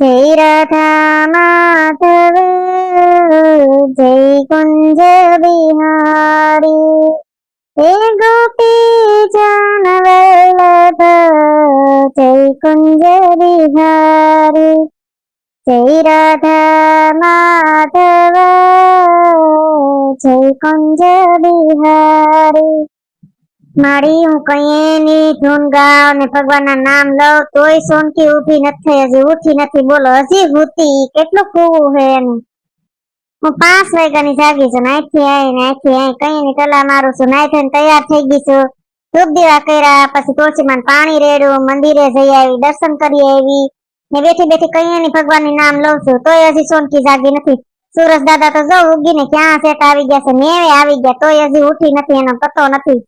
జై రాధా మాధవ జై కుంజ బిహారి. ఏ గోపీ జానవల్లభ జై కుంజ బిహారి. జై మాధవ జై కుంజ బిహారి. મારી હું કઈ ની ધૂન ગાવ ને ભગવાનના નામ લઉં તોય સોનકી ઊભી નથી હજી ઉઠી નથી. બોલો, હજી હુતી કેટલું કૂવું છે એનું? હું પાંચ વાગ્યાની જાગી છું નાઈથી આઈ ને આઈથી આઈ. કઈ ની કલા મારું છું, નાઈ થઈને તૈયાર થઈ ગઈ છું. ધૂપ દીવા કર્યા, પછી તુલસીમાં પાણી રેડું, મંદિરે જઈ આવી, દર્શન કરી આવી. ને બેઠી બેઠી કઈ ની ભગવાનની નામ લઉં છું. તોય હજી સોનકી જાગી નથી. સુરજ દાદા તો જો ઉગીને ક્યાં સેટ આવી ગયા છે, મેવે આવી ગયા, તોય હજી ઉઠી નથી, એનો પતો નથી.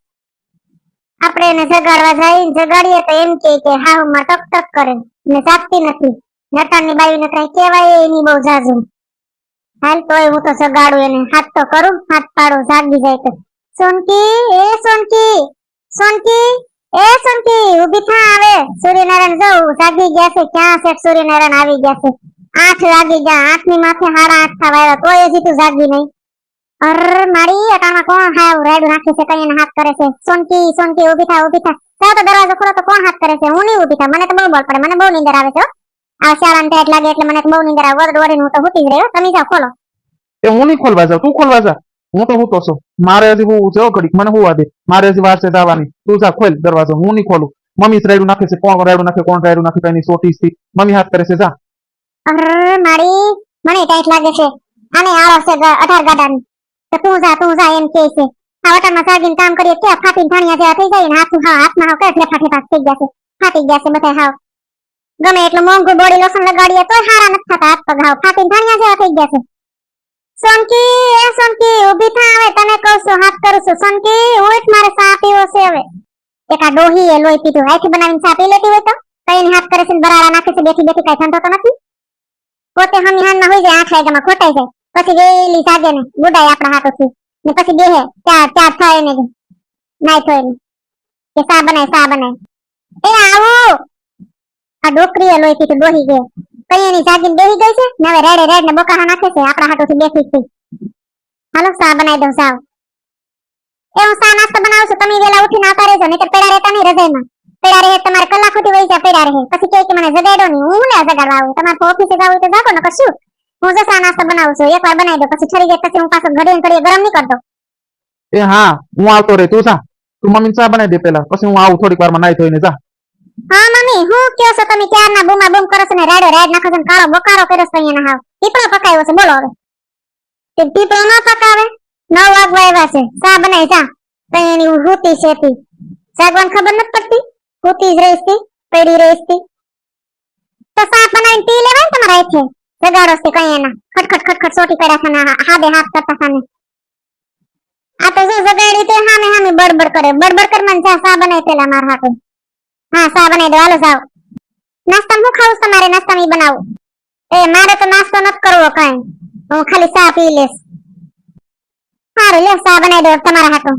આપણે એને જગાડવા જઈએ જગાડીએ તો એમ કે કે હાવમાં ટક ટક કરે. ને જાગતી નથી. નટાની બાયુને કઈ કહેવાય એની બહુ જાજુ. હાલ તોય હું તો જગાડું એને. હાથ તો કરું. હાથ પાડું, જાગી જાય તો. સોનકી, એ સોનકી સોનકી, એ સોનકી, ઊભી થા આવે સૂર્યનારાયણ જો જાગી ગયા છે. ક્યાં છે? સૂર્યનારાયણ આવી ગયા છે. આઠ વાગી ગયા. આઠની માથે હારા આઠ થવા આવ્યા તોય હજી તું જાગી નહીં. અર મારી અટાણમાં કોણ હાવ રાયડું નાખી છે કઈ હાથ કરે છે? સોનકી સોનકી ઊભી થા ઊભી થા. જાઓ તો દરવાજો ખોલો તો કોણ હાથ કરે છે? હું નહીં ઊભી થા મને તો બહુ બોલ પડે મને બહુ નીંદર આવે છે આ શાળાને ટેટ લાગે એટલે મને બહુ નીંદર આવે. વરડ વળીને હું તો હુતી જ રહ્યો તમે જાઓ ખોલો. એ હું નહીં ખોલવા જાઉં તું ખોલવા જા. હું તો હું તો છું. મારે હજી હું છે ઘડીક મને હું દે મારે હજી વાર છે જવાની. તું જા ખોલ દરવાજો હું નહીં ખોલું. મમ્મી જ રાયડું નાખે છે કોણ રાયડું નાખે કોણ રાયડું નાખે કઈ સોટી થી. મમ્મી હાથ કરે છે જા. અર મારી મને ટાઈટ લાગે છે. આને આળસ છે ગ- અઢાર ગાડાની. તો તું જા તું જા એમ કે છે આ વટાણમાં સાગીને કામ કરીએ ક્યાં ફાટીને ધાણિયા જેવા થઈ જાય ને હાથ હા હાથમાં હાવ કઈ ઠેફા ઠેફા થઈ ગયા છે ફાટી ગયા છે બધા હાવ ગમે એટલું મોંઘું બોડી લોશન લગાડીએ તોય હારા નથી થતા હાથ પગ હાવ ફાટીને ધાણિયા જેવા થઈ ગયા છે સોનકી એ સોનકી ઊભી થા હવે તને કહું છું હાથ કરું છું સોનકી ઉઠ મારે ચા પીવો છે હવે એક આ ડોહી એ લોહી પીધું હાથથી બનાવીને ચા પી લેતી હોય તો કઈ એને હાથ કરે છે ને બરાડા નાખે છે બેઠી બેઠી કઈ ઠંડો તો નથી પોતે હમી હાનમાં હોઈ જાય આઠ વાગ્યામાં ખોટાઈ જાય પછી વેલી જાગે ને ગુડાય આપણા હાથોથી ને પછી બેહે ચાર ચાર થાય ને નાઈ થોય ને કે સા બનાય સા બનાય એ આવું આ ડોકરીએ લોહી પીધું ડોહી ગયો કઈ એની જાગીને બેહી ગઈ છે ને હવે રેડે રેડ ને બોકાહા નાખે છે આપણા હાથોથી બેઠી જ થઈ હાલો સા બનાવી દઉં સાવ એ હું સા નાસ્તો બનાવું છું તમે વેલા ઉઠીને આવતા રહેજો નહીં તો પેડા રહેતા નહીં રજાઈમાં પેડા રહે તમારે કલાક સુધી વહી જાય પેડા રહે પછી કહે કે મને જગાડો નહીં હું લે જગાડવા આવું તમારે ઓફિસે જવું હોય તો જાગો ને કશું હું જો સા નાસ્તો બનાવું છું એકવાર બનાવી દો પછી ઠરી જાય પછી હું પાછો ઘડીએ ને ઘડીએ ગરમ નહીં કરતો એ હા હું આવતો રે તું જા તું મમ્મી ચા બનાવી દે પેલા પછી હું આવું થોડીક વારમાં નાઈ ધોઈને જા હા મમ્મી હું કયો છો તમે ક્યારના બૂમા બૂમ કરો છો ને રેડો રેડ નાખો છો ને કાળો બકારો કર્યો છે અહીંયા હાવ પીપળો પકાયો છે બોલો હવે તે પીપળો ન પકાવે નવ વાગવા આવ્યા છે ચા બનાવી ચા કઈ એની હુતી છે તી જાગવાની ખબર નથી પડતી હુતી જ રહીશ તી પડી રહીશ તી તો ચા બનાવીને પી લેવાય ને તમારા છે જગાડો કઈ એના. ખટખટ ખટખટ સોટી કર્યા છે હાથે હાથ કરતા સામે આ તો જો જગાડી તે હામે હામે બડબડ કરે. બડબડ કરવા ચા સા બનાવી પેલા માર હાથે. હા, સા બનાવી દો. હાલો, જાઓ. નાસ્તા હું ખાવું તમારે? નાસ્તા મી બનાવું. એ, મારે તો નાસ્તો નથી કરવો કઈ. હું ખાલી સા પી લેશ સારું લે સા બનાવી દો તમારા હાથો.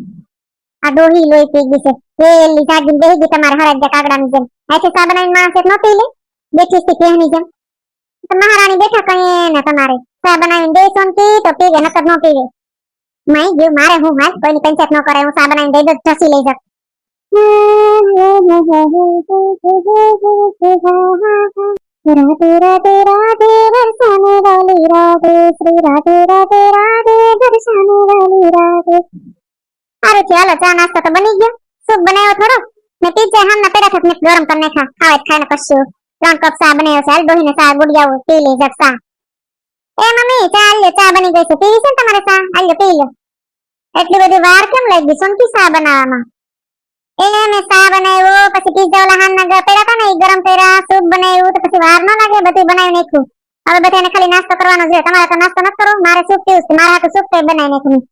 આ ડોહી લોહી પી ગઈ છે. પેલી જાગીને બેહી ગઈ તમારે હરાજ કાગડાની જેમ. આથી સા બનાવીને ન પી લે? બેઠી છે કેહની જેમ. મહારાણી બેઠા કઈ ને તમારે ચા બનાવીને દે સોનકી તો પીવે નકર ન પીવે માઈ ગયું મારે હું હાલ કોઈની પંચાયત ન કરે હું ચા બનાવીને દઈ દઉં ઢસી લઈ જાઉં રાધે રાધે રાધે વરસાને વાલી રાધે શ્રી રાધે રાધે રાધે વરસાને વાલી રાધે સારું છે હાલો ચા નાસ્તો તો બની ગયો સૂપ બનાવ્યો થોડો ને પીઝા હામના પેડા થક મિક્સ ગરમ કરી નાખા ખાવે ખાઈને કશું ત્રણ કપ ચા બનાવ્યો છે. હાલ ડોહીને ચા ગુડિયાઓ પી લે જગ ચા. એ મમ્મી, ચા આલ્યો ચા બની ગઈ છે. પીવી છે તમારે ચા? આલ્યો પી લો. એટલી બધી વાર કેમ લાગી સોનકી ચા બનાવવામાં? એને મેં ચા બનાવ્યો, પછી પીઝા ઓલા હાન ના પેડા હતા ને એ ગરમ કર્યા સૂપ બનાવ્યું, તો પછી વાર ન લાગે, બધું બનાવી નાખ્યું. હવે બધાને ખાલી નાસ્તો કરવાનો છે. તમારે તો નાસ્તો નથી કરવો મારે સૂપ પીવું છે. મારા હાથે સૂપ કઈ બનાવી નાખ્યું.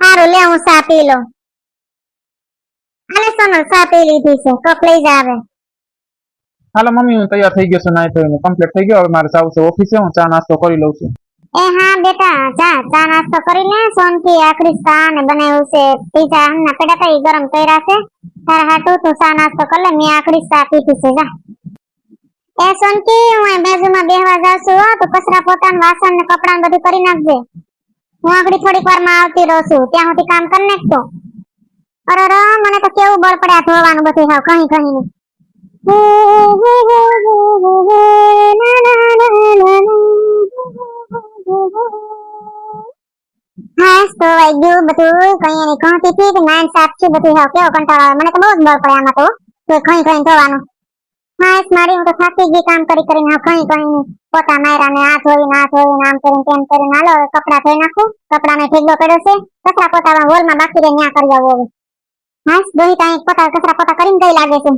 સારું લે, હું ચા પી લો હાલે, સોનલ, ચા પી લીધી છે. કપ લઈ જા હવે હાલો મમ્મી હું તૈયાર થઈ ગયો છું નાઈ ધોઈને કમ્પ્લીટ થઈ ગયો હવે મારે જવું છે ઓફિસે હું ચા નાસ્તો કરી લઉં છું એ હા બેટા જા ચા નાસ્તો કરી લે સોનથી આખરી ચા ને બનાવ્યું છે પીઝા હમણાં પેડા હતા ઈ ગરમ કર્યા છે તારા હાટુ તું ચા નાસ્તો કરી લે મેં આખરી ચા પીધી છે જા એ સોનકી હું અહીં બાજુમાં બેહવા નાવા જાઉં છું હો, તો કચરા પોતા ને વાસણ ને કપડાં ને બધું કરી નાખજે હું આગળ થોડીક વાર માં આવતી રહું છું ત્યાં સુધી કામ કરી નાખતો અરે અરે મને તો કેવું બળ પડે આ ધોવાનું બધું હાવ ઘણી ઘણી હા તો વાઈ ગયું બધું કઈ એની ઘણતી થી કે નાન સાફ છે બધું હાવ કેવો કંટાળો મને તો બહુ જ બળ પડે આમાં તો તો ખઈ ખઈ ધોવાનું હા મારી હું તો થાકી ગઈ કામ કરી કરીને હા ખઈ ખઈ પોતા માર્યા ને આ ધોઈ ના ધોઈ આમ કરીને તેમ કરીને હાલો કપડાં ધોઈ નાખું કપડાનો ઢેગલો પડ્યો છે કચરા પોતામાં હોલમાં બાકી રહે ત્યાં કરી આવું હવે હા દોહી તાઈ પોતા કચરા પોતા કરીને ગઈ લાગે છે.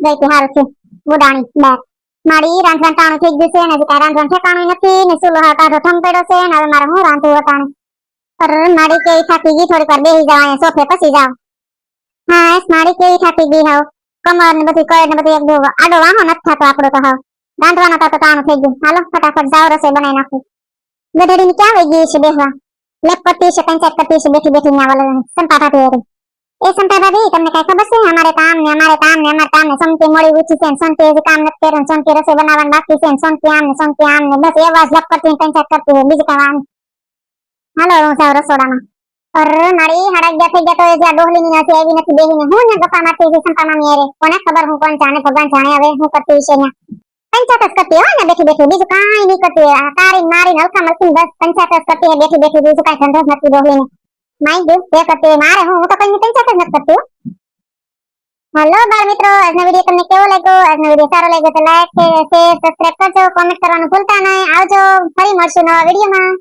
ગઈ તી હારું છે બુડાણી બાર મારી રાંધવાનું ટાણું થઈ ગયું છે ને હજી કાંઈ રાંધવાનું ઠેકાણું નથી ને ચૂલો હાવ ટાઢો થમ પડ્યો છે ને હવે મારે હું રાંધવું વટાણે અરે મારી કેવી થાકી ગઈ થોડીક વાર બેસી જાવ અહીંયા સોફે પછી જાવ હા મારી કેવી થાકી ગઈ હાવ કમર ને બધી કળ ને બધી એકદમ આડો વાહો નથી થતો આપણો તો હાવ રાંધવાનો તો ટાણું થઈ ગયું હાલો ફટાફટ જાવ રસોઈ બનાવી નાખું ગધેડીને ક્યાં વહી ગઈ છે બેસવા લેપ કરતી છે પંચાયત કરતી છે બેઠી બેઠી ન્યા વાળા સંતા ભાભી હારે. એ સંતા ભાભી, તમને કઈ ખબર છે? અમારે કામ ને અમારે કામ ને અમારે કામ ને સંતી મળી ઊંચી છે ને સંતી હજી કામ નથી કર્યું ને સંતી રસોઈ બનાવવાનું બાકી છે ને સંતી આમ ને સંતી આમ ને બસ એવા જ લપ કરતી ને કરતી હોય, બીજું વાંધો હાલો હું સાવ રસોડામાં. અરે, મારી હાડા ગયા થઈ ગયા તો જ્યાં ડોહલી ની નથી આવી નથી બેહીને. હું ને ગપ્પા મારતી હતી સંતા મામી અરે કોને ખબર હું કોણ જાણે ભગવાન જાણે હવે હું કરતી વિશે ને પંચાયત જ કરતી હોય ને બેઠી બેઠી, બીજું કાંઈ નહીં કરતી તારી મારી હલકા મલકી બસ પંચાયત જ કરતી બેઠી બેઠી, બીજું કાંઈ ધંધો નથી ડોહલી ડોહલીને. માઈ ગયું તે કરતી મારે, હું તો કઈ પંચાયત જ નથી કરતી હલો બાળ મિત્રો. આજનો વીડિયો તમને કેવો લાગ્યો? આજનો વીડિયો સારો લાગ્યો તો લાઈક શેર સબસ્ક્રાઇબ કરજો. કોમેન્ટ કરવાનું ભૂલતા નહીં. આવજો. ફરી મળશું નવા વિડીયોમાં